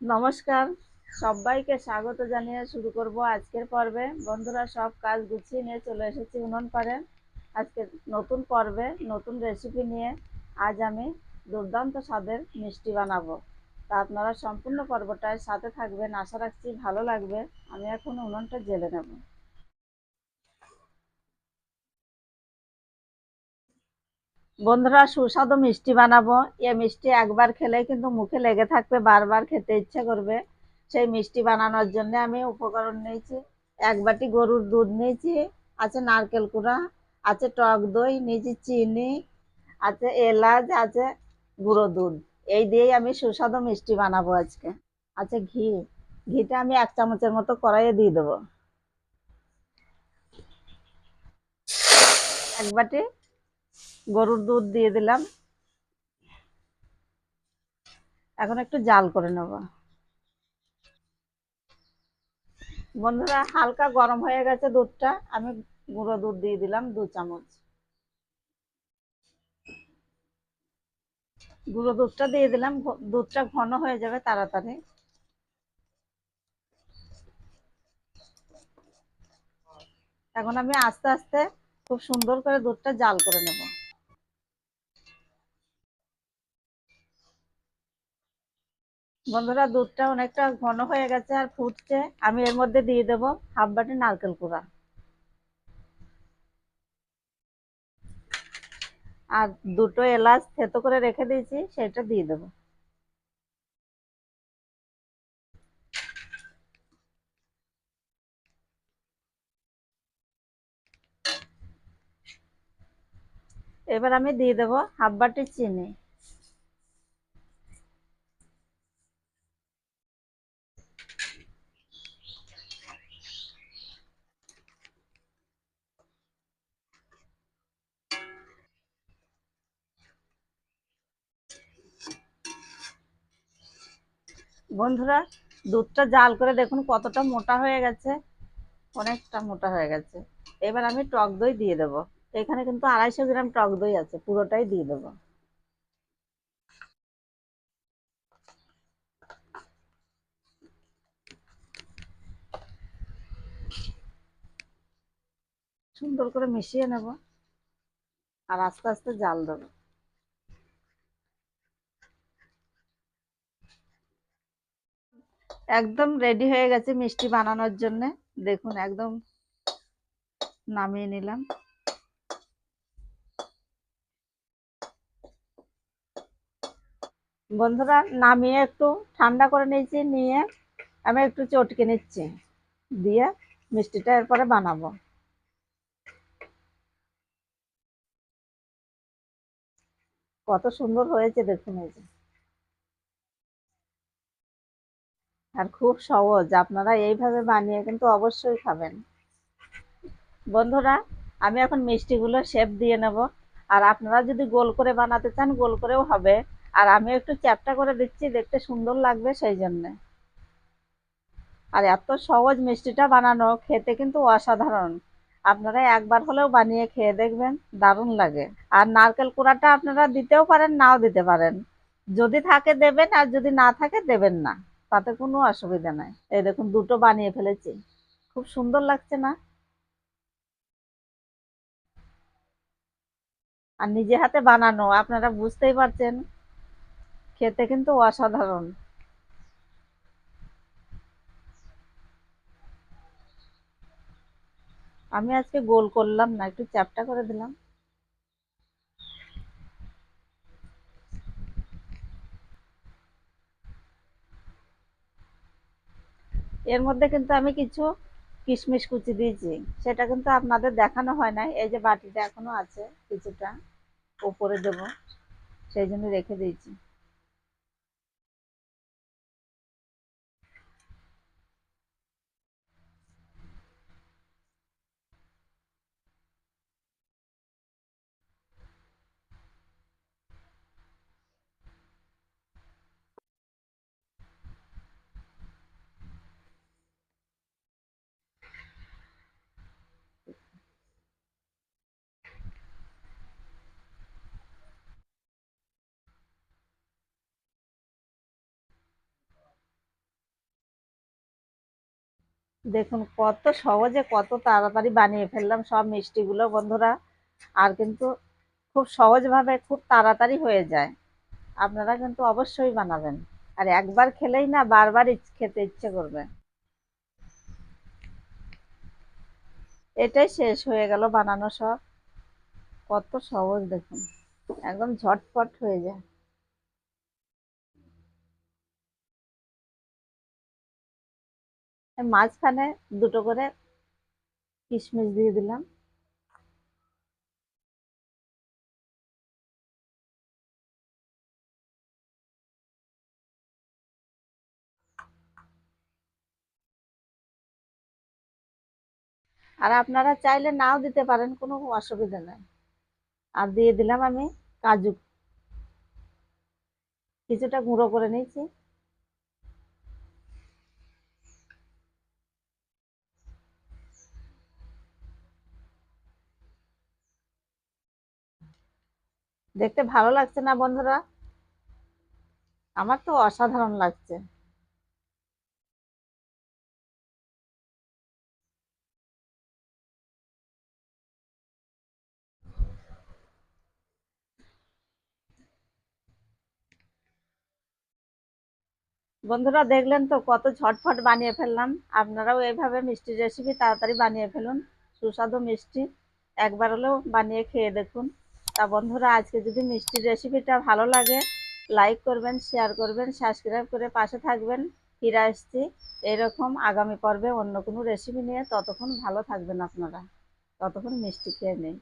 নমস্কার। সবাইকে স্বাগত জানিয়ে শুরু করব আজকের পর্বে। বন্ধুরা, সব কাজ গুছিয়ে নিয়ে চলে এসেছি উনুন পারে আজকে নতুন পর্বে, নতুন রেসিপি নিয়ে আজ আমি দুর্দান্ত স্বাদের মিষ্টি বানাবো। তা আপনারা সম্পূর্ণ পর্বটায় সাথে থাকবেন। আশা রাখছি ভালো লাগবে। আমি এখন উনুনটা জেলে নেব। বন্ধুরা, সুস্বাদু মিষ্টি বানাবো। এ মিষ্টি একবার খেলে কিন্তু মুখে লেগে থাকবে, বারবার খেতে ইচ্ছে করবে। সেই মিষ্টি বানানোর জন্য আমি উপকরণ নিয়েছি, এক বাটি গরুর দুধ নিয়েছি, আছে নারকেল কুড়া, আছে টক দই, নিয়েছি চিনি, আছে এলাচ, আছে গুঁড়ো দুধ। এই দিয়েই আমি সুস্বাদু মিষ্টি বানাবো আজকে। আছে ঘি। ঘিটা আমি এক চামচের মতো কড়াইয়ে দিয়ে দেবো। এক বাটি গরুর দুধ দিয়ে দিলাম। এখন একটু জাল করে নেব। বন্ধুরা, হালকা গরম হয়ে গেছে দুধটা। আমি গুঁড়ো দুধ দিয়ে দিলাম, দু চামচ। গুঁড়ো দুধটা দিয়ে দিলাম দুধটা ঘন হয়ে যাবে তাড়াতাড়ি। এখন আমি আস্তে আস্তে খুব সুন্দর করে দুধটা জাল করে নেব। বন্ধুরা, দুধটা অনেকটা ঘন হয়ে গেছে আর ফুটছে। আমি এর মধ্যে দিয়ে দেব হাফ বাটি নারকেল কুড়া। আর দুটো এলাচ থেতো করে রেখে দিয়েছি, সেটা দিয়ে দেবো। এবার আমি দিয়ে দেবো হাফ বাটি চিনি। বন্ধুরা, দুধটা জাল করে দেখুন কতটা মোটা হয়ে গেছে। অনেকটা মোটা হয়ে গেছে। এবার আমি টক দই দিয়ে দেব। এখানে কিন্তু আড়াইশো গ্রাম টক দই আছে, পুরোটাই দিয়ে দেব। সুন্দর করে মিশিয়ে নেব। আর আস্তে আস্তে জাল দেবো। একদম রেডি হয়ে গেছে মিষ্টি বানানোর জন্য। দেখুন, একদম নামিয়ে নিলাম। বন্ধুরা, নামিয়ে একটু ঠান্ডা করে নিয়েছি, নিয়ে আমি একটু চটকে নিচ্ছি, দিয়ে মিষ্টিটা এরপরে বানাবো। কত সুন্দর হয়েছে দেখুন এই যে। আর খুব সহজ। আপনারা এইভাবে বানিয়ে কিন্তু অবশ্যই খাবেন। বন্ধুরা, আমি এখন মিষ্টিগুলো শেপ দিয়ে নেব। আর আপনারা যদি গোল করে বানাতে চান, গোল করেও হবে। আর আমি একটু চ্যাপটা করে দিচ্ছি, দেখতে সুন্দর লাগবে সেই জন্যে। আর এত সহজ মিষ্টিটা বানানো, খেতে কিন্তু অসাধারণ। আপনারা একবার হলেও বানিয়ে খেয়ে দেখবেন, দারুণ লাগে। আর নারকেল কুড়াটা আপনারা দিতেও পারেন, নাও দিতে পারেন। যদি থাকে দেবেন, আর যদি না থাকে, দেবেন না। তাতে কোনো অসুবিধা নাই। এই দেখুন, দুটো বানিয়ে ফেলেছি। খুব সুন্দর লাগছে না? আর নিজে হাতে বানানো, আপনারা বুঝতেই পারছেন। খেতে কিন্তু অসাধারণ। আমি আজকে গোল করলাম না, একটু চ্যাপটা করে দিলাম। এর মধ্যে কিন্তু আমি কিছু কিশমিশ কুচি দিয়েছি। সেটা কিন্তু আপনাদের দেখানো হয় না এই যে বাটিটা এখনও আছে, কিছুটা উপরে দেব, সেই জন্য রেখে দিয়েছি। দেখুন, কত সহজে কত তাড়াতাড়ি বানিয়ে ফেললাম সব মিষ্টিগুলো, বন্ধুরা। আর কিন্তু খুব সহজভাবে খুব তাড়াতাড়ি হয়ে যায়। আপনারা কিন্তু অবশ্যই বানাবেন। আর একবার খেলেই না বারবার খেতে ইচ্ছে করবে। এটাই শেষ হয়ে গেল বানানো সব। কত সহজ দেখুন। একদম ঝটপট হয়ে যায়। মাঝখানে দুটো করে কিশমিশ দিয়ে দিলাম। আর আপনারা চাইলে নাও দিতে পারেন, কোনো অসুবিধা নাই। আর দিয়ে দিলাম আমি কাজু। কিছুটা গুঁড়ো করে নিয়েছি। দেখতে ভালো লাগছে না, বন্ধুরা? আমার তো অসাধারণ লাগছে। বন্ধুরা, দেখলেন তো কত ঝটফট বানিয়ে ফেললাম। আপনারাও এইভাবে মিষ্টি রেসিপি তাড়াতাড়ি বানিয়ে ফেলুন। সুস্বাদু মিষ্টি। একবার হলেও বানিয়ে খেয়ে দেখুন। তা বন্ধুরা, আজকে যদি মিষ্টির রেসিপিটা ভালো লাগে লাইক করবেন শেয়ার করবেন সাবস্ক্রাইব করে পাশে থাকবেন। ফিরে আসছি এরকম আগামী পর্বে অন্য কোনো রেসিপি নিয়ে। ততক্ষণ ভালো থাকবেন আপনারা। ততক্ষণ মিষ্টি খেয়ে নেই